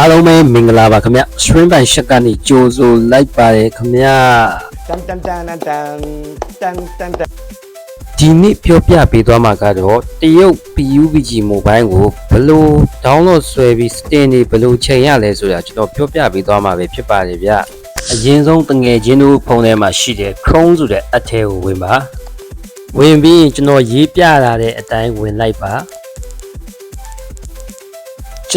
အားလုံးပဲမင်္ဂလာပါခင်ဗျ stream by ရှက်ကနေကြိုဆိုလိုက်ပါတယ်ခင်ဗျတန်တန်တန်တန်တန်တန်တန်တန်ဒီနေ့ပြောပြပေးသွားမှာကတော့တရုတ် PUBG mobile ကိုဘယ်လို download ဆွဲပြီး Steam တွေဘယ်လိုချိန်ရလဲဆိုတာကျွန်တော်ပြောပြပေးသွားမှာပဲဖြစ်ပါတယ်ဗျအရင်ဆုံးတငယ်ချင်းတို့ဖုန်းထဲမှာရှိတဲ့ Chrome ဆိုတဲ့ app ထဲကိုဝင်ပါဝင်ပြီးရင်ကျွန်တော်ရေးပြလာတဲ့အတိုင်းဝင်လိုက်ပါ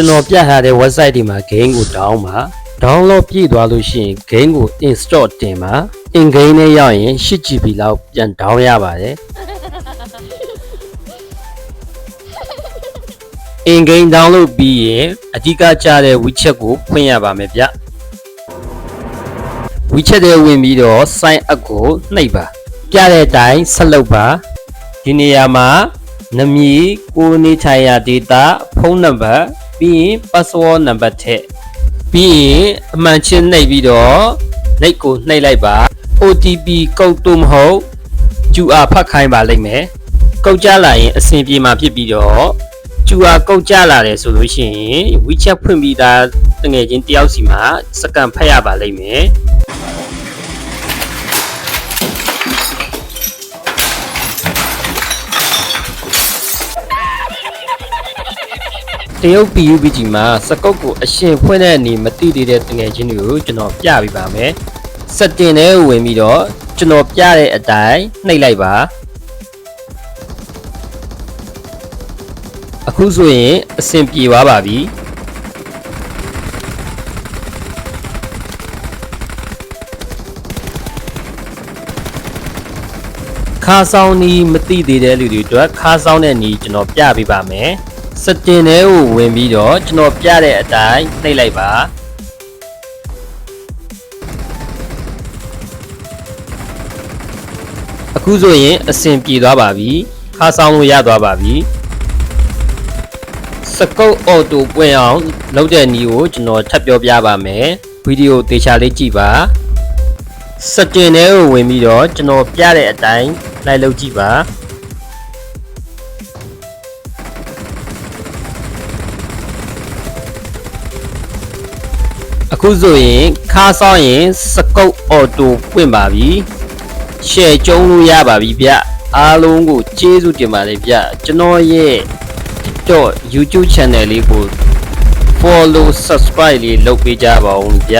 ကျွန်တော်ပြထားတဲ့ website ဒီမှာ game ကို down ပါ download ပြည့်သွားလို့ရှိရင် game ကို install တင်ပါ in game နဲ့ရောက်ရင် 8GB လောက်ပြန် down ရပါတယ် in game download ပြီးရင်အဓိကကျတဲ့ WeChat ကိုဖွင့်ရပါမယ်ဗျ WeChat ထဲဝင်ပြီးတော့ sign up ကိုနှိပ်ပါပြတဲ့အတိုင်းဆက်လုပ်ပါဒီနေရာမှာနာမည်ကိုယ်နေထိုင်ရာ data ဖုန်းနံပါတ် ပြီးရင် password နံပါတ်ထည့်ပြီးရင်အမှန်ချင်းနှိပ်ပြီးတော့နှိပ်ကိုနှိပ်လိုက်ပါ OTP ကုတ်တို့မဟုတ် QR ဖတ်ခိုင်းပါလိမ့်မယ်ကုတ်ကြလာရင်အဆင်ပြေမှာဖြစ်ပြီးတော့ QR ကုတ်ကြလာတယ်ဆိုလို့ရှိရင် WeChat ဖွင့်ပြီးသားတငယ်ချင်းတယောက်စီမှာစကန်ဖတ်ရပါလိမ့်မယ် တရုတ် PUBG မှာစကုတ်ကိုအရှင်ဖွင့်တဲ့အနေမသိသေးတဲ့တငယ်ချင်းတွေကိုကျွန်တော်ပြပေးပါမယ်။စက်တင်ထဲကိုဝင်ပြီးတော့ကျွန်တော်ပြတဲ့အတိုင်းနှိပ်လိုက်ပါ။အခုဆိုရင်အဆင်ပြေသွားပါပြီ။ခါဆောင်နီးမသိသေးတဲ့လူတွေအတွက်ခါဆောင်တဲ့နီးကျွန်တော်ပြပေးပါမယ်။ စက်တင်ထဲကိုဝင်ပြီးတော့ကျွန်တော်ပြတဲ့အတိုင်းနှိပ်လိုက်ပါ။အခုဆိုရင်အဆင်ပြေသွားပါပြီ။ခါဆောင်လို့ရသွားပါပြီ။စကုတ်အော်တိုပွင့်အောင်လုပ်တဲ့နီးကိုကျွန်တော်ထပ်ပြောပြပါမယ်။ဗီဒီယိုတေချာလေးကြည့်ပါ။စက်တင်ထဲကိုဝင်ပြီးတော့ကျွန်တော်ပြတဲ့အတိုင်းလိုက်လုပ်ကြည့်ပါ။ အခုဆိုရင်ခါဆောင်ရင်စကုတ်အော်တိုပွင့်ပါပြီရှယ်ကျုံးလို့ရပါပြီဗျအားလုံးကိုကျေးဇူးတင်ပါတယ်ဗျကျွန်တော်ရဲ့ TikTok YouTube channel လေးကို follow subscribe လေးလုပ်ပေးကြပါဦးဗျ